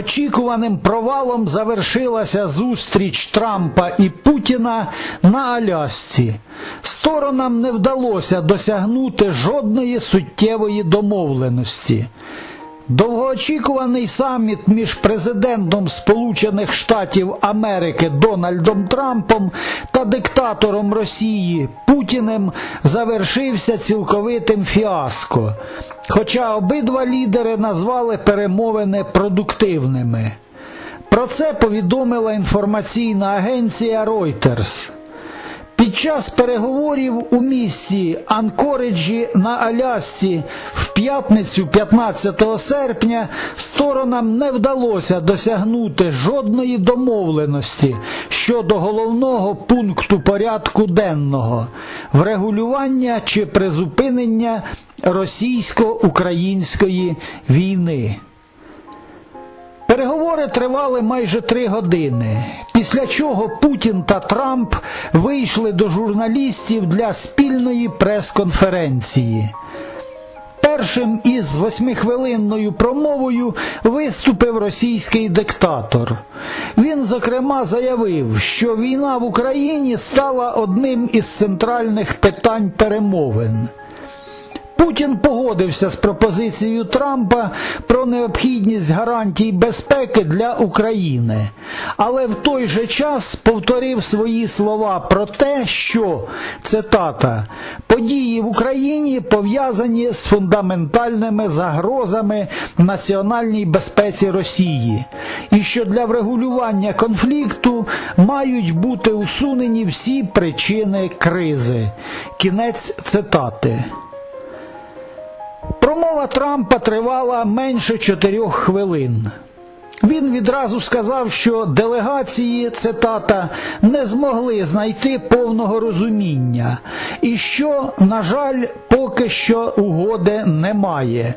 Очікуваним провалом завершилася зустріч Трампа і Путіна на Алясці. Сторонам не вдалося досягнути жодної суттєвої домовленості. Довгоочікуваний саміт між президентом Сполучених Штатів Америки Дональдом Трампом та диктатором Росії Путіним завершився цілковитим фіаско, хоча обидва лідери назвали перемовини продуктивними. Про це повідомила інформаційна агенція Reuters. Під час переговорів у місті Анкориджі на Алясці в п'ятницю 15 серпня сторонам не вдалося досягнути жодної домовленості щодо головного пункту порядку денного врегулювання чи призупинення російсько-української війни. Переговори тривали майже три години, після чого Путін та Трамп вийшли до журналістів для спільної прес-конференції. Першим із восьмихвилинною промовою виступив російський диктатор. Він, зокрема, заявив, що війна в Україні стала одним із центральних питань перемовин. Путін погодився з пропозицією Трампа про необхідність гарантій безпеки для України, але в той же час повторив свої слова про те, що цитата події в Україні пов'язані з фундаментальними загрозами національній безпеці Росії, і що для врегулювання конфлікту мають бути усунені всі причини кризи. Кінець цитати. Промова Трампа тривала менше чотирьох хвилин. Він відразу сказав, що делегації, цитата, не змогли знайти повного розуміння, і що, на жаль, поки що угоди немає.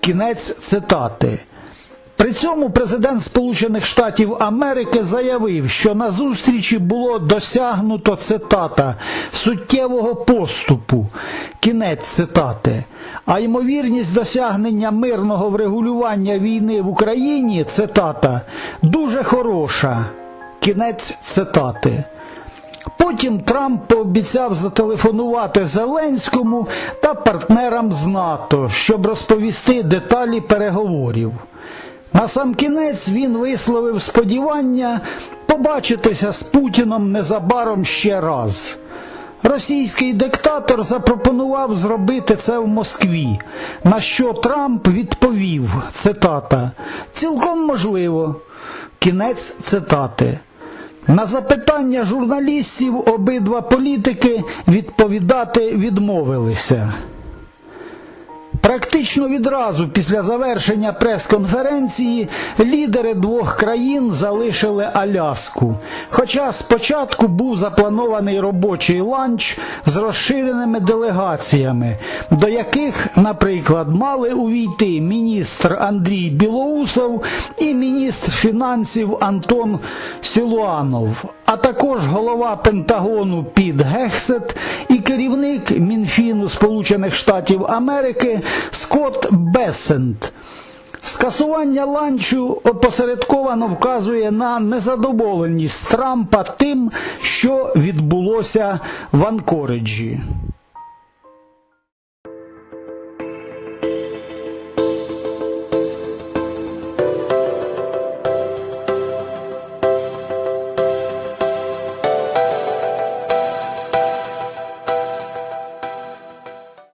Кінець цитати. При цьому президент Сполучених Штатів Америки заявив, що на зустрічі було досягнуто цитата суттєвого поступу. Кінець цитати. А ймовірність досягнення мирного врегулювання війни в Україні цитата дуже хороша. Кінець цитати. Потім Трамп пообіцяв зателефонувати Зеленському та партнерам з НАТО, щоб розповісти деталі переговорів. На сам кінець він висловив сподівання побачитися з Путіном незабаром ще раз. Російський диктатор запропонував зробити це в Москві, на що Трамп відповів, цитата, цілком можливо. Кінець цитати. На запитання журналістів обидва політики відповідати відмовилися. Практично відразу після завершення прес-конференції лідери двох країн залишили Аляску. Хоча спочатку був запланований робочий ланч з розширеними делегаціями, до яких, наприклад, мали увійти міністр Андрій Білоусов і міністр фінансів Антон Сілуанов, також голова Пентагону Піт Гехсет і керівник Мінфіну Сполучених Штатів Америки Скотт Бесент. Скасування ланчу опосередковано вказує на незадоволеність Трампа тим, що відбулося в Анкориджі.